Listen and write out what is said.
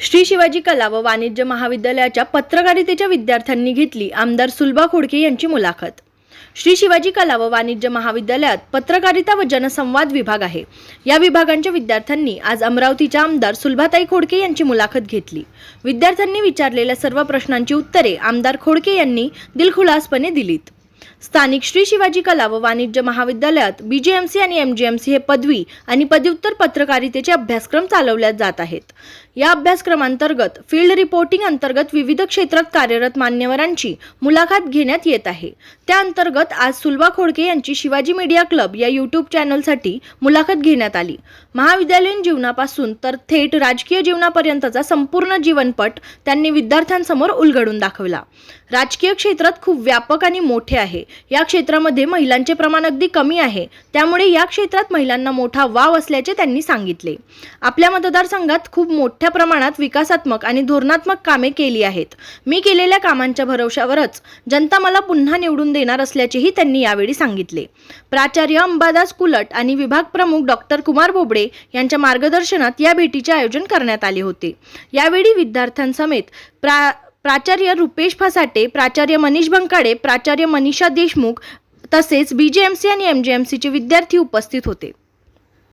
श्री शिवाजी कला व वाणिज्य महाविद्यालयाच्या पत्रकारितेच्या विद्यार्थ्यांनी घेतली आमदार सुलभा खोडके यांची मुलाखत. श्री शिवाजी कला व वाणिज्य महाविद्यालयात पत्रकारिता व जनसंवाद विभाग आहे. या विभागांच्या विद्यार्थ्यांनी आज अमरावतीच्या आमदार सुलभाताई खोडके यांची मुलाखत घेतली. विद्यार्थ्यांनी विचारलेल्या सर्व प्रश्नांची उत्तरे आमदार खोडके यांनी दिलखुलासपणे दिलीत. स्थानिक श्री शिवाजी कला व वाणिज्य महाविद्यालयात बीजेएमसी आणि एमजीएमसी हे पदवी आणि पदव्युत्तर पत्रकारितेचे अभ्यासक्रम चालवल्या जात आहेत. या अभ्यासक्रमांतर्गत फील्ड रिपोर्टिंग अंतर्गत विविध क्षेत्रात कार्यरत मान्यवरांची मुलाखत घेण्यात येत आहे. त्या अंतर्गत आज सुलभा खोडके यांची शिवाजी मीडिया क्लब या यूट्यूब चॅनलसाठी मुलाखत घेण्यात आली. महाविद्यालयीन जीवनापासून तर थेट राजकीय जीवनापर्यंतचा संपूर्ण जीवनपट त्यांनी विद्यार्थ्यांसमोर उलगडून दाखवला. राजकीय क्षेत्रात खूप व्यापक आणि मोठे आहे. या क्षेत्रामध्ये महिलांचे प्रमाण अगदी कमी आहे. त्यामुळे या क्षेत्रात महिलांना मोठा वाव असल्याचे त्यांनी सांगितले. आपल्या मतदारसंघात खूप मोठ्या प्रमाणात विकासात्मक आणि धोरणात्मक कामे केली आहेत. मी केलेल्या कामांच्या भरवशावरच जनता मला पुन्हा निवडून देणार असल्याचेही त्यांनी यावेळी सांगितले. प्राचार्य अंबादास कुलट आणि विभाग प्रमुख डॉक्टर कुमार बोबडे यांच्या मार्गदर्शनात या भेटीचे आयोजन करण्यात आले होते. यावेळी विद्यार्थ्यांसमेत प्रा प्राचार्य रुपेश फसाटे प्राचार्य मनीष बंकाडे प्राचार्य मनीषा देशमुख तसेच बीजेएमसी आणि एमजीएमसीचे विद्यार्थी उपस्थित होते.